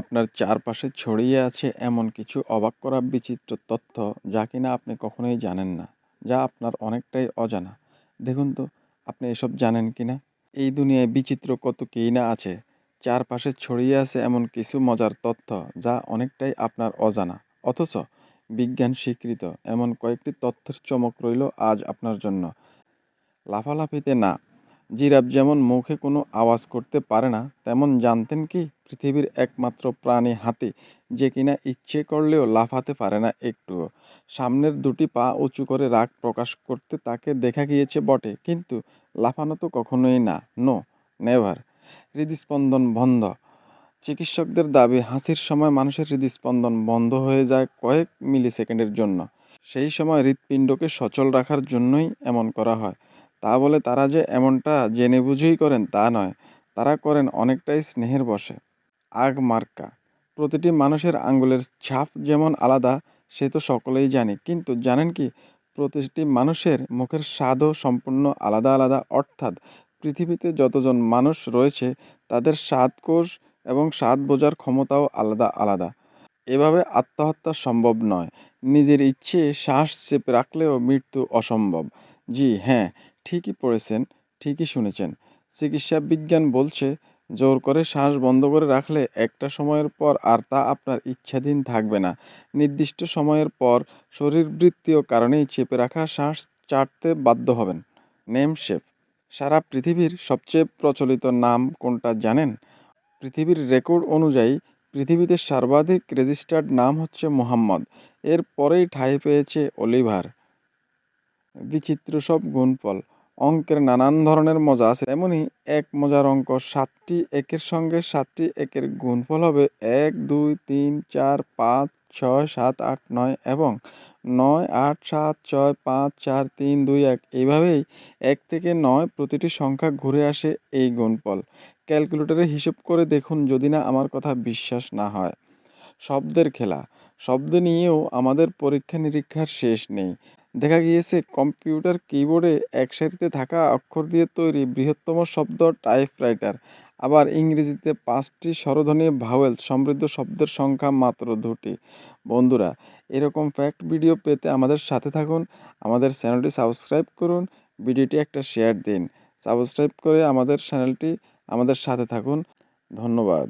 আপনার চারপাশে ছড়িয়ে আছে এমন কিছু অবাক করা বিচিত্র তথ্য যা কিনা আপনি কখনোই জানেন না, যা আপনার অনেকটাই অজানা। দেখুন তো, আপনি এসব জানেন কি না এই দুনিয়ায় বিচিত্র কত কী না আছে, চারপাশে ছড়িয়ে আছে এমন কিছু মজার তথ্য যা অনেকটাই আপনার অজানা। অথচ বিজ্ঞান স্বীকৃত এমন কয়েকটি তথ্যের চমক রইল আজ আপনার জন্য। লাফালাফিতে না, জিরাফ যেমন মুখে কোনো আওয়াজ করতে পারে না, তেমন জানতেন কি? পৃথিবীর একমাত্র প্রাণী হাতি, যে কিনা ইচ্ছে করলেও লাফাতে পারে না একটুও। সামনের দুটি পা উঁচু করে রাগ প্রকাশ করতে তাকে দেখা গিয়েছে বটে, কিন্তু লাফানো তো কখনোই না। No, never. হৃদস্পন্দন বন্ধ। চিকিৎসকদের দাবি, হাসির সময় মানুষের হৃদস্পন্দন বন্ধ হয়ে যায় কয়েক মিলি সেকেন্ডের জন্য। সেই সময় হৃৎপিণ্ডকে সচল রাখার জন্যই এমন করা হয়। তা বলে তারা যে এমনটা জেনে বুঝেই করেন তা নয়। তারা করেন অনেকটাই স্নেহের বসে আগ মার্কা। প্রতিটি মানুষের আঙ্গুলের ছাপ যেমন আলাদা, সে তো সকলেই জানে। কিন্তু জানেন কি, প্রতিটি মানুষের মুখের স্বাদও সম্পূর্ণ আলাদা আলাদা। অর্থাৎ পৃথিবীতে যতজন মানুষ রয়েছে, তাদের স্বাদ কোষ এবং স্বাদ বোঝার ক্ষমতাও আলাদা আলাদা। এভাবে আত্মহত্যা সম্ভব নয়। নিজের ইচ্ছে শ্বাস চেপে রাখলেও মৃত্যু অসম্ভব। জি হ্যাঁ ঠিকই পড়েছেন, ঠিকই শুনেছেন। চিকিৎসা বিজ্ঞান বলছে জোর করে শ্বাস বন্ধ করে রাখলে একটা সময়ের পর আর তা আপনার ইচ্ছাধীন থাকবে না। নির্দিষ্ট সময়ের পর শরীরবৃত্তীয় কারণেই চেপে রাখা শ্বাস চাটতে বাধ্য হবেন। নেম শেপ সারা পৃথিবীর সবচেয়ে প্রচলিত নাম কোনটা জানেন? পৃথিবীর রেকর্ড অনুযায়ী পৃথিবীতে সর্বাধিক রেজিস্টার্ড নাম হচ্ছে মোহাম্মদ। এর পরেই ঠাঁই পেয়েছে অলিভার। বিচিত্র সব গুণফল। অঙ্কের নানান ধরনের মজা আছে। এমনই এক মজার অঙ্ক, সাতটি একের সঙ্গে সাতটি একের গুণফল হবে এক, দুই, তিন, চার, পাঁচ, ছয়, সাত, আট, নয় এবং নয়, আট, সাত, ছয়, পাঁচ, চার, তিন, দুই, এক এইভাবেই এক থেকে নয় প্রতিটি সংখ্যা ঘুরে আসে এই গুণফল। ক্যালকুলেটরে হিসেব করে দেখুন যদি না আমার কথা বিশ্বাস না হয়। শব্দের খেলা, শব্দ নিয়েও আমাদের পরীক্ষা নিরীক্ষার শেষ নেই। দেখা গিয়েছে কম্পিউটার কিবোর্ডে একসারিতে থাকা অক্ষর দিয়ে তৈরি বৃহত্তম শব্দ টাইপরাইটার আবার ইংরেজিতে পাঁচটি স্বরধ্বনি ভাওয়েল সমৃদ্ধ শব্দের সংখ্যা মাত্র দুটি। বন্ধুরা, এরকম ফ্যাক্ট ভিডিও পেতে আমাদের সাথে থাকুন, আমাদের চ্যানেলটি সাবস্ক্রাইব করুন ভিডিওটি একটা শেয়ার দিন। সাবস্ক্রাইব করে আমাদের চ্যানেলটি আমাদের সাথে থাকুন। ধন্যবাদ।